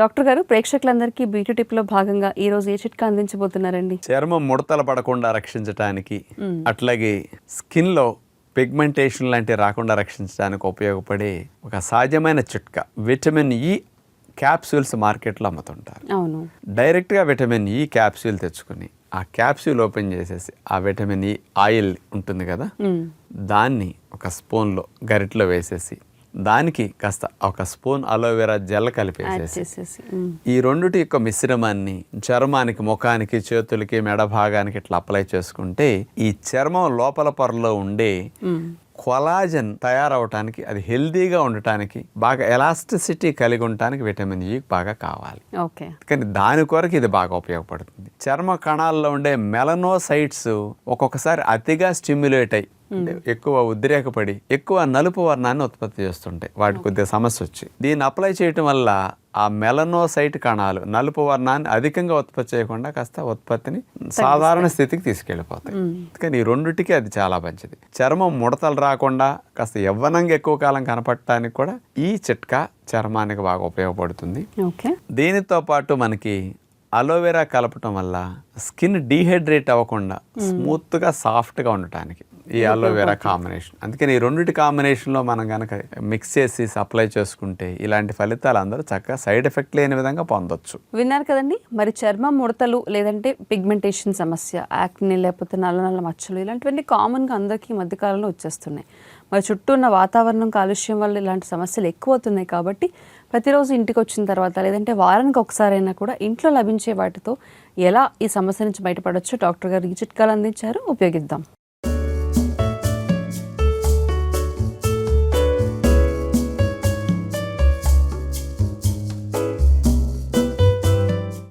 Doctor గారు ప్రేక్షకులందరికీ beauty టిప్లో భాగంగా ఈ రోజు ఏ చిట్కా అందించబోతున్నారండి? చర్మం ముడతలు పడకుండా రక్షించడానికి అట్లాగే స్కిన్లో పిగ్మెంటేషన్ లాంటివి రాకుండా రక్షించడానికి ఉపయోగపడే ఒక సహజమైన చిట్కా విటమిన్ ఈ క్యాప్సూల్స్ మార్కెట్లో అమ్ముతుంటారు. అవును. డైరెక్ట్గా విటమిన్ ఈ క్యాప్సూల్ తెచ్చుకుని ఆ క్యాప్సూల్ ఓపెన్ చేసేసి ఆ విటమిన్ ఈ ఆయిల్ ఉంటుంది కదా. దాన్ని ఒక స్పూన్లో గరిటలో వేసేసి దానికి కాస్త ఒక స్పూన్ అలోవెరా జెల్ కలిపేసేసి మ్మ్. ఈ రెండుటి యొక్క మిశ్రమాన్ని చర్మానికి ముఖానికి చేతులకి మెడ భాగానికి ఇట్లా అప్లై చేసుకుంటే ఈ చర్మం లోపల పొరలో ఉండే. కొలాజన్ తయారవటానికి అది హెల్దీగా ఉండటానికి బాగా ఎలాస్టిసిటీ కలిగి ఉండటానికి విటమిన్ ఈ బాగా కావాలి ఓకే కానీ దాని కొరకు ఇది బాగా ఉపయోగపడుతుంది చర్మ కణాల్లో ఉండే మెలనోసైట్స్ ఒక్కొక్కసారి అతిగా స్టిమ్యులేట్ అయ్యి ఎక్కువ ఉద్రేకపడి ఎక్కువ నలుపు వర్ణాన్ని ఉత్పత్తి చేస్తుంటాయి వాటి కొద్దిగా సమస్య వచ్చి. దీన్ని అప్లై చేయటం వల్ల ఆ మెలనోసైట్ కణాలు నలుపు వర్ణాన్ని అధికంగా ఉత్పత్తి చేయకుండా కాస్త ఉత్పత్తిని సాధారణ స్థితికి తీసుకెళ్ళిపోతాయి. కానీ ఈ రెండిటికి అది చాలా మంచిది. చర్మం ముడతలు రాకుండా కాస్త యవ్వనంగా ఎక్కువ కాలం కనపడటానికి కూడా ఈ చిట్కా చర్మానికి బాగా ఉపయోగపడుతుంది. దీనితో పాటు మనకి అలోవెరా కలపటం వల్ల స్కిన్ డీహైడ్రేట్ అవ్వకుండా స్మూత్గా సాఫ్ట్గా ఉండటానికి ఈ అలోవెరా కాంబినేషన్ అందుకని ఈ రెండిటి కాంబినేషన్లో మనం కనుక మిక్స్ చేసి సప్లై చేసుకుంటే ఇలాంటి ఫలితాలు అందరూ చక్కగా సైడ్ ఎఫెక్ట్ లేని విధంగా పొందొచ్చు. విన్నారు కదండి? మరి చర్మం ముడతలు లేదంటే పిగ్మెంటేషన్ సమస్య యాక్ని లేకపోతే నల్ల నల్ల మచ్చలు ఇలాంటివన్నీ కామన్గా అందరికీ మధ్యకాలంలో వచ్చేస్తున్నాయి. మరి చుట్టూ ఉన్న వాతావరణం కాలుష్యం వల్ల ఇలాంటి సమస్యలు ఎక్కువ అవుతున్నాయి కాబట్టి ప్రతిరోజు ఇంటికి వచ్చిన తర్వాత లేదంటే వారానికి ఒకసారైనా కూడా ఇంట్లో లభించే వాటితో ఎలా ఈ సమస్య నుంచి బయటపడొచ్చో డాక్టర్ గారు ఈ చిట్కాలు అందించారు. ఉపయోగిద్దాం.